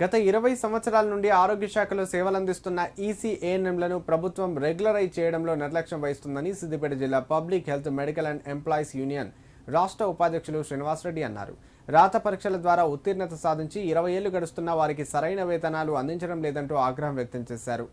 గత ఇరవై సంవత్సరాల నుండి ఆరోగ్య శాఖలో సేవలందిస్తున్న ఈసీఏఎన్ఎంలను ప్రభుత్వం రెగ్యులరైజ్ చేయడంలో నిర్లక్ష్యం వహిస్తుందని సిద్దిపేట జిల్లా public health medical and employees union రాష్ట్ర ఉపాధ్యక్షులు శ్రీనివాసరెడ్డి అన్నారు. రాత పరీక్షల ద్వారా ఉత్తీర్ణత సాధించి ఇరవై ఏళ్ళు గడుస్తున్న వారికి సరైన వేతనాలు అందించడం లేదంటూ ఆగ్రహం వ్యక్తం చేశారు.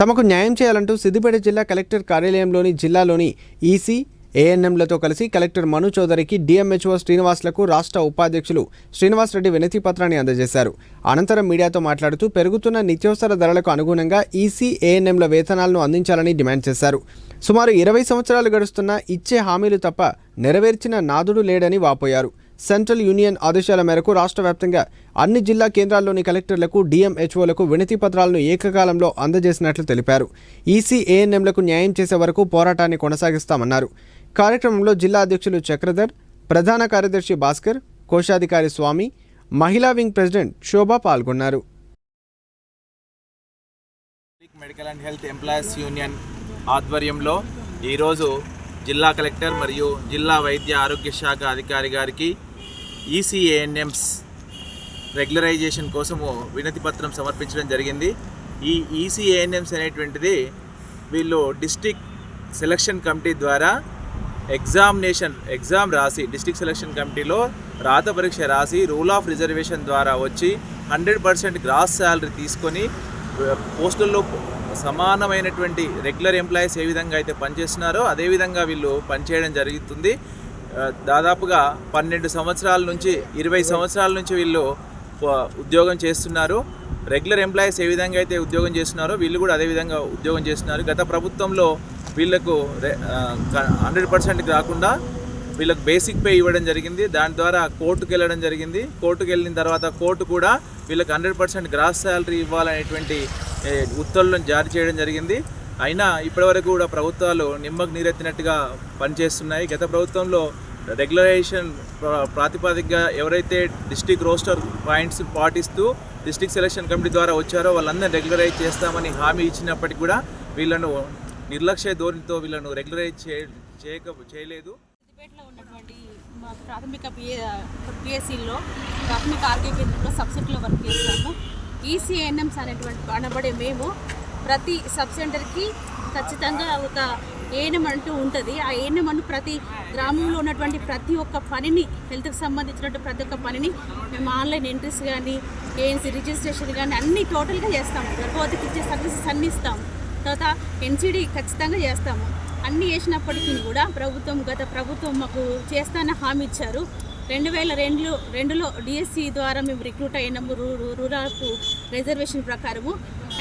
తమకు న్యాయం చేయాలంటూ సిద్దిపేట జిల్లా కలెక్టర్ కార్యాలయంలోని జిల్లాలోని ఈసీ ఏఎన్ఎంలతో కలిసి కలెక్టర్ మను చౌదరికి డిఎంహెచ్ఓ శ్రీనివాస్లకు రాష్ట్ర ఉపాధ్యక్షులు శ్రీనివాస్ రెడ్డి వినతి పత్రాన్ని అందజేశారు. అనంతరం మీడియాతో మాట్లాడుతూ పెరుగుతున్న నిత్యావసర ధరలకు అనుగుణంగా ఈసీ ఏఎన్ఎంల వేతనాలను అందించాలని డిమాండ్ చేశారు. సుమారు ఇరవై సంవత్సరాలు గడుస్తున్న ఇచ్చే హామీలు తప్ప నెరవేర్చిన నాదుడు లేడని వాపోయారు. సెంట్రల్ యూనియన్ ఆదేశాల మేరకు రాష్ట్ర వ్యాప్తంగా అన్ని జిల్లా కేంద్రాల్లోని కలెక్టర్లకు డిఎంహెచ్ఓలకు వినతి పత్రాలను ఏకకాలంలో అందజేసినట్లు తెలిపారు. ఈసీ ఏఎన్ఎంలకు న్యాయం చేసే వరకు పోరాటాన్ని కొనసాగిస్తామన్నారు. కార్యక్రమంలో జిల్లా అధ్యక్షులు చక్రధర్ ప్రధాన కార్యదర్శి భాస్కర్ కోశాధికారి స్వామి మహిళా వింగ్ ప్రెసిడెంట్ శోభ పాల్గొన్నారు. Medical and health employees union ఆధ్వర్యంలో ఈరోజు జిల్లా కలెక్టర్ మరియు జిల్లా వైద్య ఆరోగ్య శాఖ అధికారి గారికి ఈసీఏఎన్ఎంస్ రెగ్యులరైజేషన్ కోసము వినతి పత్రం సమర్పించడం జరిగింది. ఈ ఈసీఏఎన్ఎంస్ అనేటువంటిది వీళ్ళు డిస్టిక్ సెలక్షన్ కమిటీ ద్వారా ఎగ్జామినేషన్ ఎగ్జామ్ రాసి డిస్టిక్ సెలక్షన్ కమిటీలో రాత పరీక్ష రాసి రూల్ ఆఫ్ రిజర్వేషన్ ద్వారా వచ్చి హండ్రెడ్ పర్సెంట్ గ్రాస్ శాలరీ తీసుకొని పోస్టుల్లో సమానమైనటువంటి రెగ్యులర్ ఎంప్లాయీస్ ఏ విధంగా అయితే పనిచేస్తున్నారో అదేవిధంగా వీళ్ళు పనిచేయడం జరుగుతుంది. దాదాపుగా పన్నెండు సంవత్సరాల నుంచి ఇరవై సంవత్సరాల నుంచి వీళ్ళు ఉద్యోగం చేస్తున్నారు. రెగ్యులర్ ఎంప్లాయీస్ ఏ విధంగా అయితే ఉద్యోగం చేస్తున్నారో వీళ్ళు కూడా అదే విధంగా ఉద్యోగం చేస్తున్నారు. గత ప్రభుత్వంలో వీళ్ళకు హండ్రెడ్ పర్సెంట్ రాకుండా వీళ్ళకు బేసిక్ పే ఇవ్వడం జరిగింది. దాని ద్వారా కోర్టుకు వెళ్ళడం జరిగింది. కోర్టుకు వెళ్ళిన తర్వాత కోర్టు కూడా వీళ్ళకి హండ్రెడ్ పర్సెంట్ గ్రాస్ శాలరీ ఇవ్వాలనేటువంటి ఉత్తర్వులను జారీ చేయడం జరిగింది. అయినా ఇప్పటివరకు కూడా ప్రభుత్వాలు నిమ్మకు నీరెత్తినట్టుగా పనిచేస్తున్నాయి. గత ప్రభుత్వంలో రెగ్యులరైజేషన్ ప్రాతిపదికగా ఎవరైతే డిస్టిక్ రోస్టర్ పాయింట్స్ పాటిస్తూ డిస్టిక్ సెలక్షన్ కమిటీ ద్వారా వచ్చారో వాళ్ళందరినీ రెగ్యులరైజ్ చేస్తామని హామీ ఇచ్చినప్పటికీ కూడా వీళ్ళను నిర్లక్ష్య ధోరణితో వీళ్ళను రెగ్యులరైజ్ చే చేయక చేయలేదు. సిద్దిపేటలో ఉన్నటువంటి మా ప్రాథమిక పిఏ పిఎస్సిలో ప్రాథమిక ఆరోగ్య కేంద్రంలో సబ్సెంటర్లో వర్క్ చేస్తాము. ఈసీఎన్ఎంస్ అనేటువంటి అనబడే మేము ప్రతి సబ్ సెంటర్కి ఖచ్చితంగా ఒక ఏఎన్ఎం అంటూ ఉంటుంది. ఆ ఏఎన్ఎం అంటూ ప్రతి గ్రామంలో ఉన్నటువంటి ప్రతి ఒక్క పనిని హెల్త్కి సంబంధించినటువంటి ప్రతి ఒక్క పనిని మేము ఆన్లైన్ ఎంట్రీస్ కానీ ఏఎన్సీ రిజిస్ట్రేషన్ కానీ అన్ని టోటల్గా చేస్తాము. గర్భవతికి ఇచ్చే సర్వీసెస్ అన్నీ ఇస్తాము. తర్వాత ఎన్సీడీ ఖచ్చితంగా చేస్తాము. అన్నీ చేసినప్పటికీ కూడా ప్రభుత్వం గత ప్రభుత్వం మాకు చేస్తాన హామీ ఇచ్చారు. రెండు వేల రెండు రెండులో డిఎస్సి ద్వారా మేము రిక్రూట్ అయినాము రూ రూరల్ రిజర్వేషన్ ప్రకారము.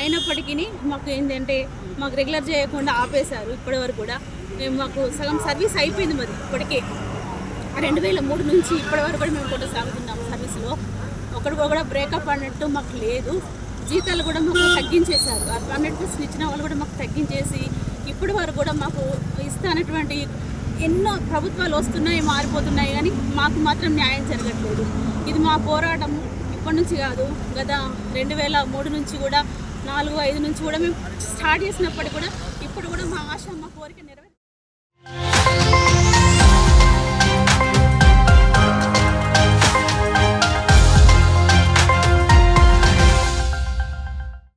అయినప్పటికీ మాకు ఏంటంటే మాకు రెగ్యులర్ చేయకుండా ఆపేశారు ఇప్పటివరకు కూడా. మేము మాకు సగం సర్వీస్ అయిపోయింది మరి ఇప్పటికే. రెండు వేల మూడు నుంచి ఇప్పటివరకు కూడా మేము కొనసాగుతున్నాము సర్వీస్లో. ఒకటి కూడా బ్రేకప్ అన్నట్టు మాకు లేదు. జీతాలు కూడా మాకు తగ్గించేశారు. హండ్రెడ్ పర్సెంట్ ఇచ్చిన వాళ్ళు కూడా మాకు తగ్గించేసి ఇప్పుడు వరకు కూడా మాకు ఇస్తానటువంటి ఎన్నో ప్రభుత్వాలు వస్తున్నాయి మారిపోతున్నాయి కానీ మాకు మాత్రం న్యాయం జరగట్లేదు. ఇది మా పోరాటం ఇప్పటి నుంచి కాదు. గత రెండు వేల మూడు నుంచి కూడా నాలుగు ఐదు నుంచి కూడా మేము స్టార్ట్ చేసినప్పటికీ కూడా ఇప్పుడు కూడా మా ఆశ మా కోరిక నెరవేరు